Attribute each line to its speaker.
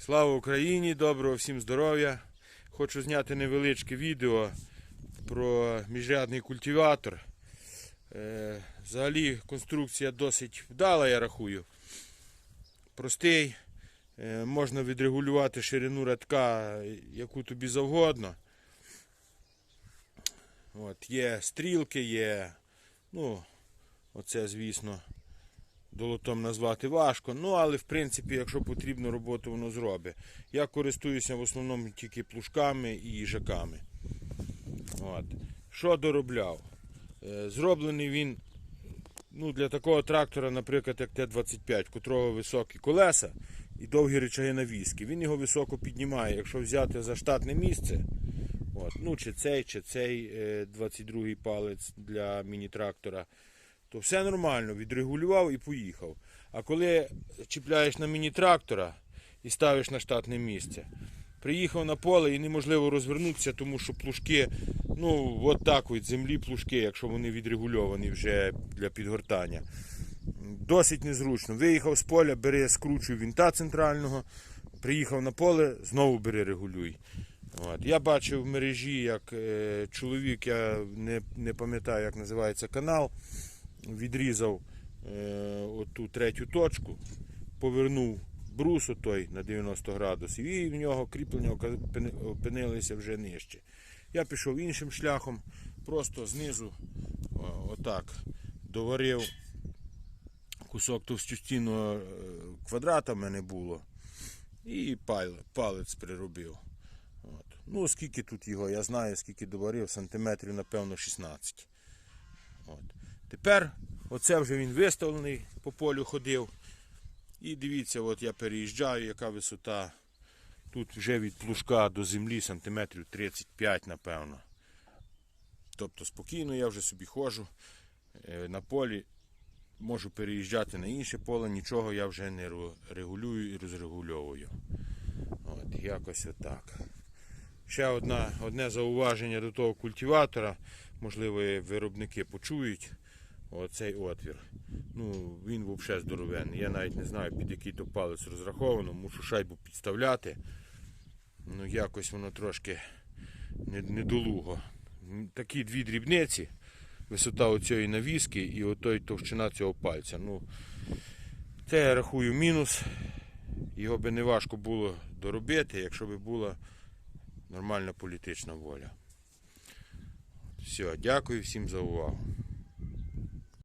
Speaker 1: Слава Україні! Доброго всім здоров'я! Хочу зняти невеличке відео про міжрядний культиватор. Е, взагалі конструкція досить вдала, я рахую. Простий. Е, можна відрегулювати ширину рядка, яку тобі завгодно. От, є стрілки, є. Ну, оце, звісно, долотом назвати важко. Ну, але в принципі, якщо потрібно, роботу воно зробить. Я користуюся в основному тільки плужками і їжаками. От. Що доробляв? Е, Зроблений він ну, для такого трактора, наприклад, як Т-25, у котрого високі колеса і довгі речаги навіски. Він його високо піднімає. Якщо взяти за штатне місце, от, ну, чи цей, чи цей е, 22-й палець для міні-трактора, то все нормально, відрегулював і поїхав. А коли чіпляєш на міні-трактора і ставиш на штатне місце, приїхав на поле і неможливо розвернутися, тому що плужки, ну, от так від землі плужки, якщо вони відрегульовані вже для підгортання. Досить незручно. Виїхав з поля, бери, скручуй вінта центрального, приїхав на поле, знову бери, регулюй. От. Я бачив в мережі, як е, чоловік, я не, не пам'ятаю, як називається канал, відрізав е, оту третю точку, повернув брус отой на 90 градусів, і в нього кріплення опинилися вже нижче. Я пішов іншим шляхом, просто знизу отак доварив кусок товстостінного е, квадрата мене було. І палець приробив. От. Ну, скільки тут його, я знаю, скільки доварив, сантиметрів, напевно, 16. От. Тепер оце вже він виставлений, по полю ходив. І дивіться, от я переїжджаю, яка висота. Тут вже від плужка до землі сантиметрів 35, напевно. Тобто спокійно я вже собі ходжу е, на полі, можу переїжджати на інше поле, нічого я вже не регулюю і розрегульовую. От, якось отак. Ще одна, одне зауваження до того культиватора, можливо, виробники почують оцей отвір. Ну, він взагалі здоровенний. Я навіть не знаю, під який то палець розраховано, мушу шайбу підставляти. Ну, якось воно трошки недолуго. Такі дві дрібниці, висота оцієї навіски і отой товщина цього пальця. Ну, це я рахую мінус. Його би не важко було доробити, якщо б була нормальна політична воля. Все, дякую всім за увагу.